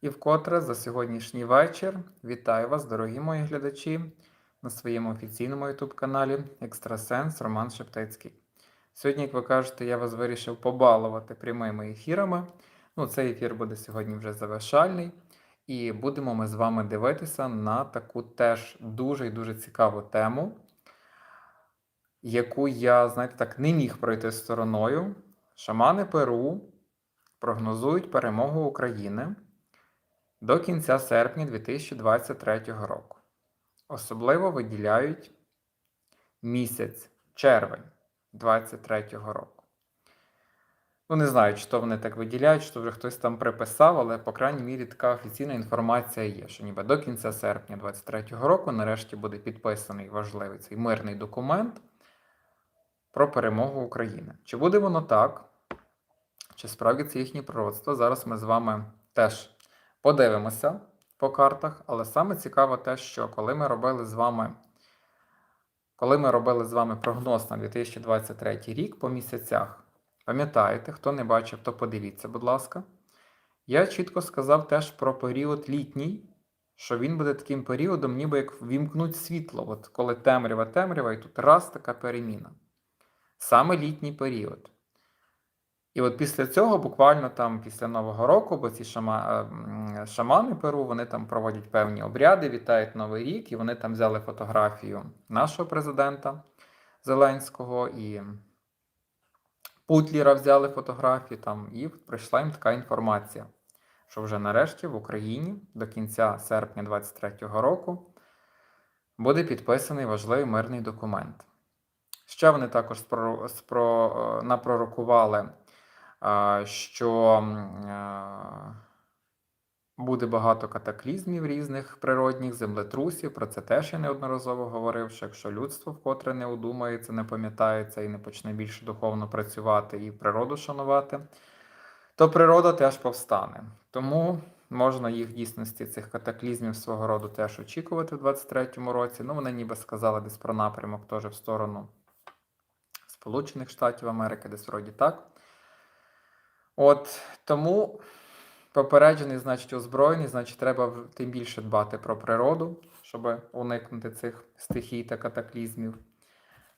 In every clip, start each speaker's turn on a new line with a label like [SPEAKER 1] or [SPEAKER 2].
[SPEAKER 1] І вкотре за сьогоднішній вечір вітаю вас, дорогі мої глядачі, на своєму офіційному youtube каналі Екстрасенс Роман Шептицький. Сьогодні, як ви кажете, я вас вирішив побалувати прямими ефірами. Ну, цей ефір буде сьогодні вже завершальний. І будемо ми з вами дивитися на таку теж дуже і дуже цікаву тему, яку я, знаєте, так не міг пройти стороною. Шамани Перу прогнозують перемогу України до кінця серпня 2023 року. Особливо виділяють місяць червень 2023 року. Ну, не знаю, чи то вони так виділяють, чи то вже хтось там приписав, але, по крайній мірі, така офіційна інформація є, що ніби до кінця серпня 2023 року нарешті буде підписаний важливий цей мирний документ про перемогу України. Чи буде воно так? Чи справді це їхнє пророцтво? Зараз ми з вами теж подивимося по картах, але саме цікаво те, що коли ми робили з вами. Коли ми робили з вами прогноз на 2023 рік по місяцях, пам'ятаєте, хто не бачив, то подивіться, будь ласка. Я чітко сказав теж про період літній, що він буде таким періодом, ніби як вімкнуть світло, от коли темрява, темрява, і тут раз така переміна. Саме літній період. І от після цього, буквально там після Нового року, бо ці шама, е, шамани Перу, вони там проводять певні обряди, вітають Новий рік, і вони там взяли фотографію нашого президента Зеленського і Путліра взяли фотографію там, і прийшла їм така інформація, що вже нарешті в Україні до кінця серпня 2023 року буде підписаний важливий мирний документ. Ще вони також спро, спро, е, напророкували що буде багато катаклізмів різних природних землетрусів. Про це теж я неодноразово говорив, що якщо людство вкотре не удумається, не пам'ятається і не почне більше духовно працювати і природу шанувати, то природа теж повстане. Тому можна їх дійсності цих катаклізмів свого роду теж очікувати в 23-му році. Ну, вони ніби сказали десь про напрямок теж в сторону Сполучених Штатів Америки, десь вроді так. От тому попереджений, значить, озброєний, значить, треба тим більше дбати про природу, щоб уникнути цих стихій та катаклізмів.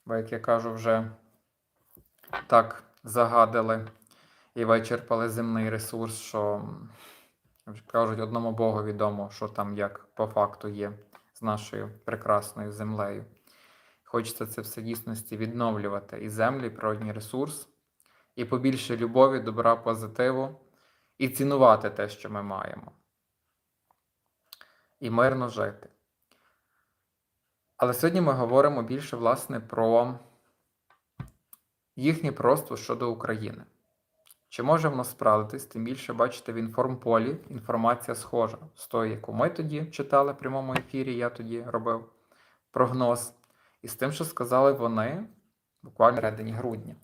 [SPEAKER 1] Бо, як я кажу, вже так загадили і вичерпали земний ресурс, що кажуть, одному Богу відомо, що там як по факту є з нашою прекрасною землею. Хочеться це все дійсності відновлювати і землі, і природній ресурс і побільше любові, добра, позитиву, і цінувати те, що ми маємо. І мирно жити. Але сьогодні ми говоримо більше, власне, про їхнє просто щодо України. Чи може воно справитись, тим більше, бачите, в інформполі інформація схожа з тою, яку ми тоді читали в прямому ефірі, я тоді робив прогноз. І з тим, що сказали вони буквально в середині грудня.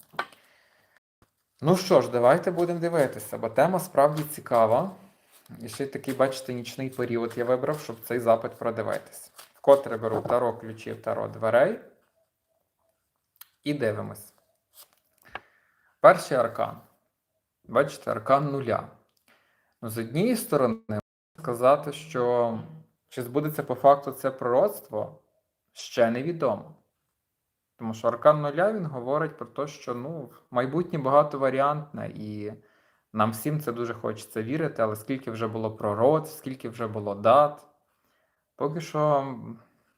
[SPEAKER 1] Ну що ж, давайте будемо дивитися, бо тема справді цікава. І ще такий, бачите, нічний період я вибрав, щоб цей запит продивитись. Вкотре беру таро ключів, таро дверей. І дивимось. Перший аркан. Бачите, аркан нуля. Ну, З однієї сторони, можна сказати, що чи збудеться по факту це пророцтво, ще невідомо. Тому що аркан нуля він говорить про те, що ну, майбутнє багатоваріантне, і нам всім це дуже хочеться вірити, але скільки вже було пророцтв, скільки вже було дат. Поки що,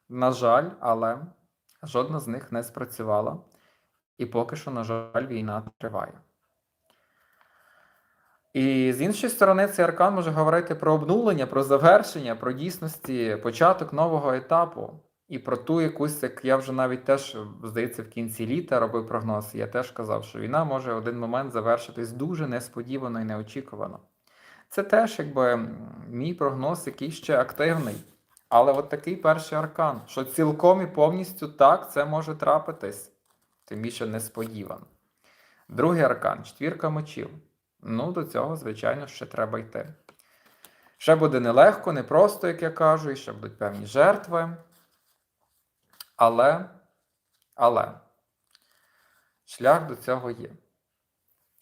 [SPEAKER 1] на жаль, але жодна з них не спрацювала. І поки що, на жаль, війна триває. І з іншої сторони, цей аркан може говорити про обнулення, про завершення, про дійсності, початок нового етапу. І про ту якусь, як я вже навіть теж, здається, в кінці літа робив прогноз, я теж казав, що війна може один момент завершитись дуже несподівано і неочікувано. Це теж якби мій прогноз, який ще активний. Але от такий перший аркан, що цілком і повністю так це може трапитись, тим більше несподівано. Другий аркан четвірка мечів. Ну, до цього, звичайно, ще треба йти. Ще буде нелегко, непросто, як я кажу, і ще будуть певні жертви. Але, але шлях до цього є.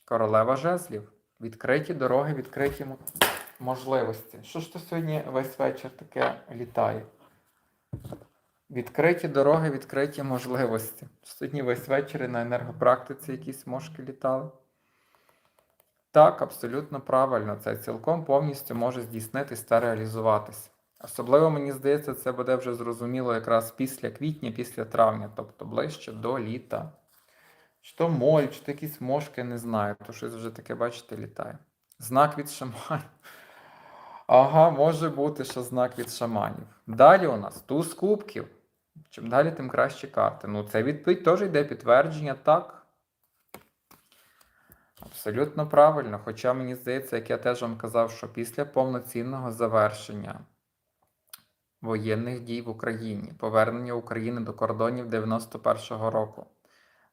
[SPEAKER 1] Королева жезлів. Відкриті дороги, відкриті можливості. Що ж то сьогодні весь вечір таке літає? Відкриті дороги, відкриті можливості. Сьогодні весь вечір і на енергопрактиці якісь мошки літали. Так, абсолютно правильно. Це цілком повністю може здійснитись та реалізуватись. Особливо, мені здається, це буде вже зрозуміло якраз після квітня, після травня, тобто ближче до літа. Чи то моль, чи то якісь мошки, не знаю, то щось вже таке, бачите, літає. Знак від шаманів. Ага, може бути, що знак від шаманів. Далі у нас туз кубків. Чим далі, тим кращі карти. Ну, це відповідь теж йде підтвердження, так. Абсолютно правильно. Хоча мені здається, як я теж вам казав, що після повноцінного завершення воєнних дій в Україні, повернення України до кордонів 91-го року,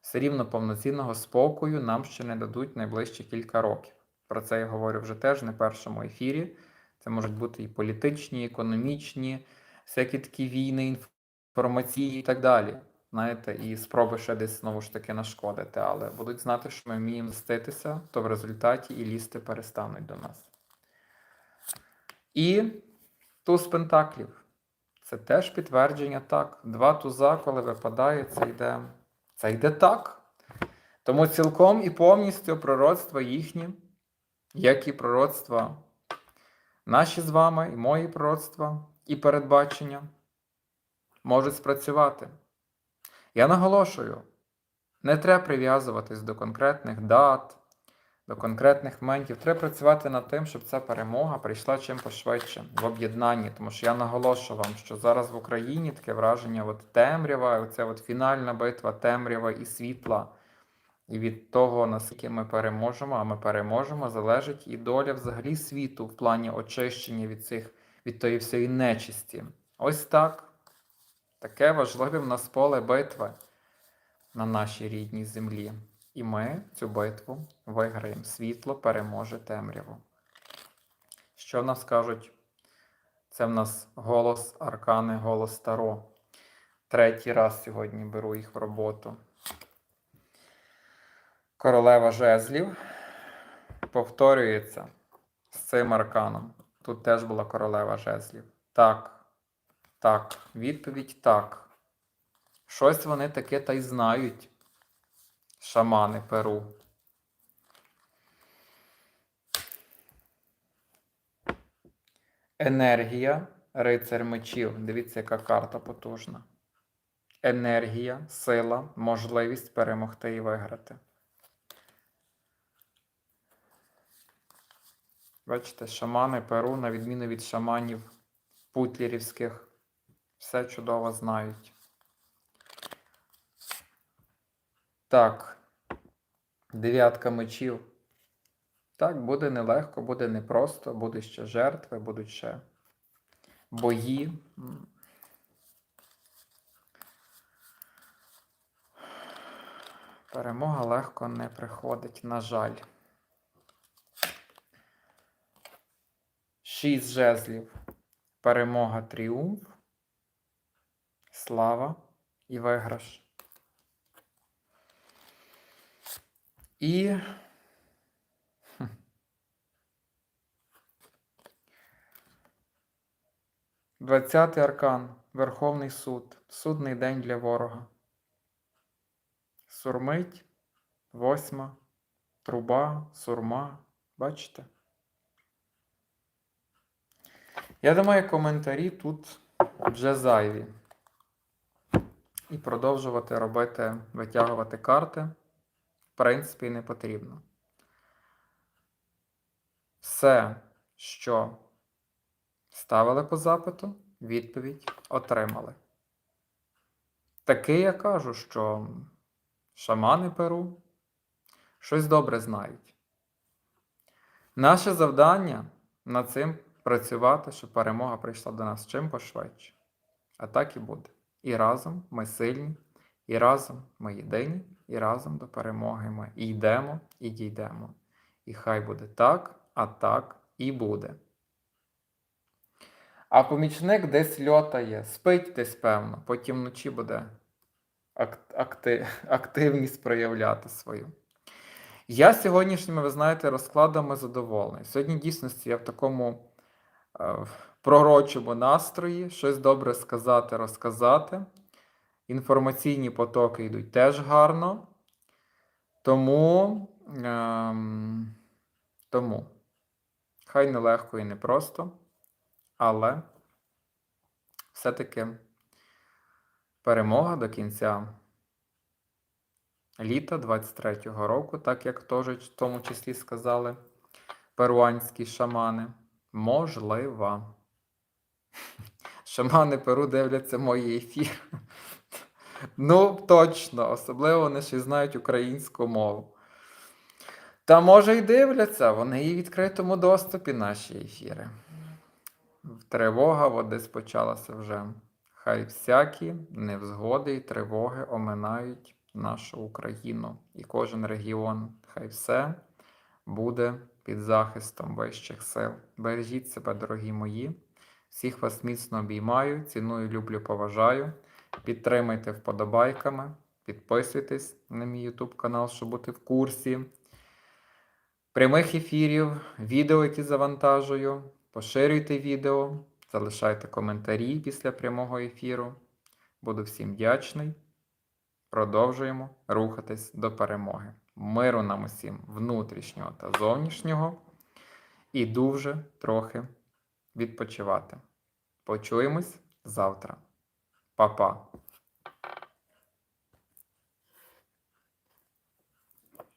[SPEAKER 1] все рівно повноцінного спокою нам ще не дадуть найближчі кілька років. Про це я говорю вже теж не першому ефірі. Це можуть бути і політичні, і економічні, всякі такі війни, інформації і так далі. Знаєте, і спроби ще десь знову ж таки нашкодити, але будуть знати, що ми вміємо мститися, то в результаті і лізти перестануть до нас. І туз пентаклів. Це теж підтвердження так. Два туза, коли випадає, це йде, це йде так. Тому цілком і повністю пророцтва їхні, як і пророцтва наші з вами, і мої пророцтва, і передбачення можуть спрацювати. Я наголошую, не треба прив'язуватись до конкретних дат, до конкретних моментів. Треба працювати над тим, щоб ця перемога прийшла чим пошвидше в об'єднанні. Тому що я наголошую вам, що зараз в Україні таке враження от темрява, оця от фінальна битва темрява і світла. І від того, наскільки ми переможемо, а ми переможемо, залежить і доля взагалі світу в плані очищення від цих, від тої всієї нечисті. Ось так. Таке важливе в нас поле битви на нашій рідній землі. І ми цю битву виграємо. Світло переможе темряву. Що нас кажуть? Це в нас голос Аркани, голос Таро. Третій раз сьогодні беру їх в роботу. Королева жезлів повторюється з цим арканом. Тут теж була королева жезлів. Так, так, відповідь так. Щось вони таке та й знають. Шамани Перу. Енергія, рицар мечів. Дивіться, яка карта потужна. Енергія, сила, можливість перемогти і виграти. Бачите, шамани Перу, на відміну від шаманів путлерівських, все чудово знають. Так, дев'ятка мечів. Так, буде нелегко, буде непросто, будуть ще жертви, будуть ще бої. Перемога легко не приходить, на жаль. Шість жезлів. Перемога, тріумф, слава і виграш. І двадцятий аркан, Верховний суд, судний день для ворога. Сурмить, восьма, труба, сурма. Бачите? Я думаю, коментарі тут вже зайві. І продовжувати робити, витягувати карти, принципі, не потрібно. Все, що ставили по запиту, відповідь отримали. Таки я кажу, що шамани Перу щось добре знають. Наше завдання над цим працювати, щоб перемога прийшла до нас чим пошвидше. А так і буде. І разом ми сильні, і разом ми єдині, і разом до перемоги ми і йдемо, і дійдемо. І хай буде так, а так і буде. А помічник десь льотає, спить десь певно, потім вночі буде акти... активність проявляти свою. Я сьогоднішніми, ви знаєте, розкладами задоволений. Сьогодні дійсності я в такому е, пророчому настрої, щось добре сказати, розказати. Інформаційні потоки йдуть теж гарно. Тому, ем, тому хай нелегко і непросто, але все-таки перемога до кінця літа 23-го року, так як теж в тому числі сказали перуанські шамани, можлива. Шамани Перу дивляться мої ефіри. Ну, точно, особливо вони ще знають українську мову. Та може й дивляться, вони і в відкритому доступі наші ефіри. Тривога от десь почалася вже. Хай всякі невзгоди і тривоги оминають нашу Україну і кожен регіон. Хай все буде під захистом вищих сил. Бережіть себе, дорогі мої. Всіх вас міцно обіймаю, ціную, люблю, поважаю. Підтримайте вподобайками, підписуйтесь на мій YouTube канал, щоб бути в курсі прямих ефірів, відео, які завантажую. Поширюйте відео, залишайте коментарі після прямого ефіру. Буду всім вдячний. Продовжуємо рухатись до перемоги. Миру нам усім внутрішнього та зовнішнього. І дуже трохи відпочивати. Почуємось завтра. Па-па.